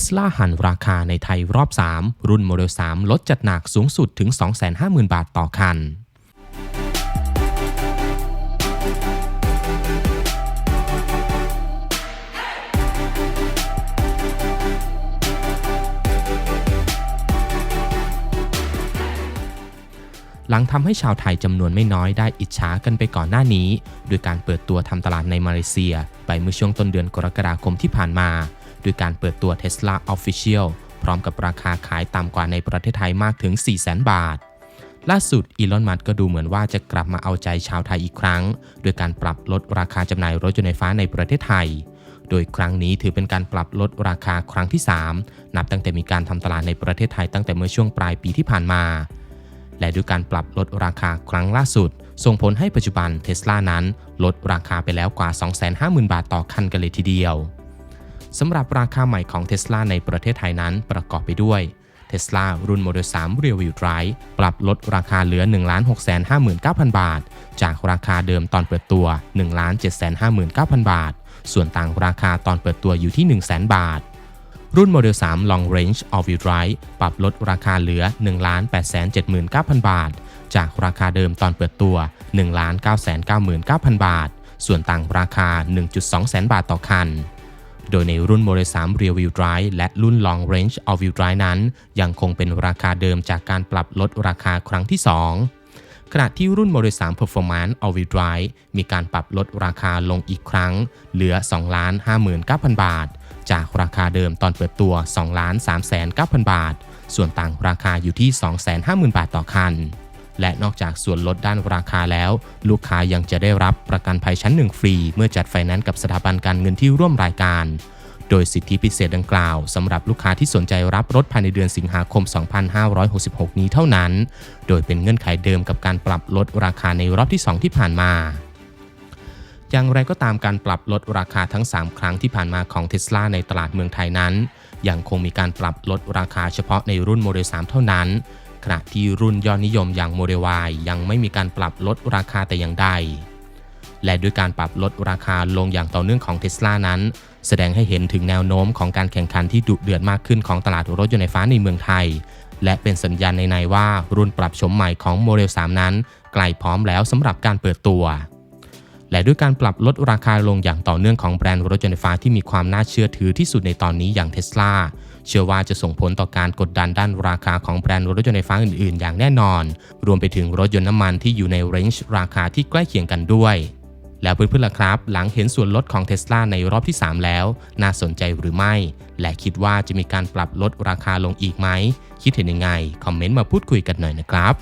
สลาหันราคาในไทยรอบ 3 รุ่นโมเดล 3 ลดจัดหนักสูงสุดถึง 250,000 บาทต่อคันหลังทำให้ชาวไทยจำนวนไม่น้อยได้อิจฉากันไปก่อนหน้านี้ โดยการเปิดตัวทำตลาดในมาเลเซีย ไปเมื่อช่วงต้นเดือนกรกฎาคมที่ผ่านมา โดยการเปิดตัว Tesla Official พร้อมกับราคาขายต่ำกว่าในประเทศไทยมากถึง 400,000 บาท ล่าสุดอีลอนมัสก์ก็ดูเหมือนว่าจะกลับมาเอาใจชาวไทยอีกครั้ง โดยการปรับลดราคาจำหน่ายรถยนต์ไฟฟ้าในประเทศไทย โดยครั้งนี้ถือเป็นการปรับลดราคาครั้งที่ 3 นับตั้งแต่มีการทำตลาดในประเทศไทยตั้งแต่เมื่อช่วงปลายปีที่ผ่านมา และด้วยการปรับลดราคาครั้งล่าสุด ส่งผลให้ปัจจุบันเทสลานั้น ลดราคาไปแล้วกว่า 250,000 บาทต่อคันกันเลยทีเดียว สำหรับราคาใหม่ของเท s l a ในประเทศไทยนั้นประกอบไปด้วย Tesla รุ่น Model 3 Rear Wheel Drive ปรับลดราคาเหลือ 1,659,000 บาท จากราคาเดิมตอนเปิดตัว 1,759,000 บาท ส่วนต่างราคาตอนเปิดตัวอยู่ที่ 100,000 บาท รุ่น Model 3 Long Range All-Wheel Drive ปรับลดราคาเหลือ 1,879,000 บาท จากราคาเดิมตอนเปิดตัว 1,999,000 บาท ส่วนต่างราคา 1.2 แสนบาทต่อคัน โดยในรุ่น Model 3 Rear Wheel Drive และรุ่น Long Range All Wheel Drive นั้น ยังคงเป็นราคาเดิมจากการปรับลดราคาครั้งที่ 2 ขณะที่รุ่น Model 3 Performance All Wheel Drive มีการปรับลดราคาลงอีกครั้ง เหลือ 2,59,000 บาท จากราคาเดิมตอนเปิดตัว 2,39,000 บาท ส่วนต่างราคาอยู่ที่ 250,000 บาทต่อคัน และนอกจากส่วนลดด้านราคาแล้ว ลูกค้ายังจะได้รับประกันภัยชั้นหนึ่งฟรี เมื่อจัดไฟแนนซ์กับสถาบันการเงินที่ร่วมรายการ โดยสิทธิพิเศษดังกล่าวสำหรับลูกค้าที่สนใจรับรถภายในเดือนสิงหาคม 2566 นี้เท่านั้น โดยเป็นเงื่อนไขเดิมกับการปรับลดราคาในรอบที่ 2 ที่ผ่านมาอย่างไรก็ตามการปรับลดราคาทั้ง 3 ครั้งที่ผ่านมาของ Tesla ในตลาดเมืองไทยนั้น ยังคงมีการปรับลดราคาเฉพาะในรุ่น Model 3เท่านั้น ขณะที่รุ่นยอดนิยมอย่างโมเดลวายังไม่มีการปรับลดราคาแต่อย่างใด และด้วยการปรับลดราคาลงอย่างต่อเนื่องของเทสลานั้น แสดงให้เห็นถึงแนวโน้มของการแข่งขันที่ดุเดือดมากขึ้นของตลาดรถยนต์ไฟฟ้าในเมืองไทย และเป็นสัญญาณในๆว่ารุ่นปรับโฉมใหม่ของโมเดล 3 นั้นใกล้พร้อมแล้วสำหรับการเปิดตัว และด้วยการปรับลดราคาลงอย่างต่อเนื่องของแบรนด์รถยนต์ไฟฟ้าที่มีความน่าเชื่อถือที่สุดในตอนนี้อย่าง Tesla เชื่อว่าจะส่งผลต่อการกดดันด้านราคาของแบรนด์รถยนต์ไฟฟ้าอื่นๆ อย่างแน่นอน รวมไปถึงรถยนต์น้ำมันที่อยู่ในเรนจ์ราคาที่ใกล้เคียงกันด้วย แล้วเพื่อนๆล่ะครับ หลังเห็นส่วนลดของ Tesla ในรอบที่ 3 แล้ว น่าสนใจหรือไม่ และคิดว่าจะมีการปรับลดราคาลงอีกไหม คิดเห็นยังไง คอมเมนต์มาพูดคุยกันหน่อยนะครับ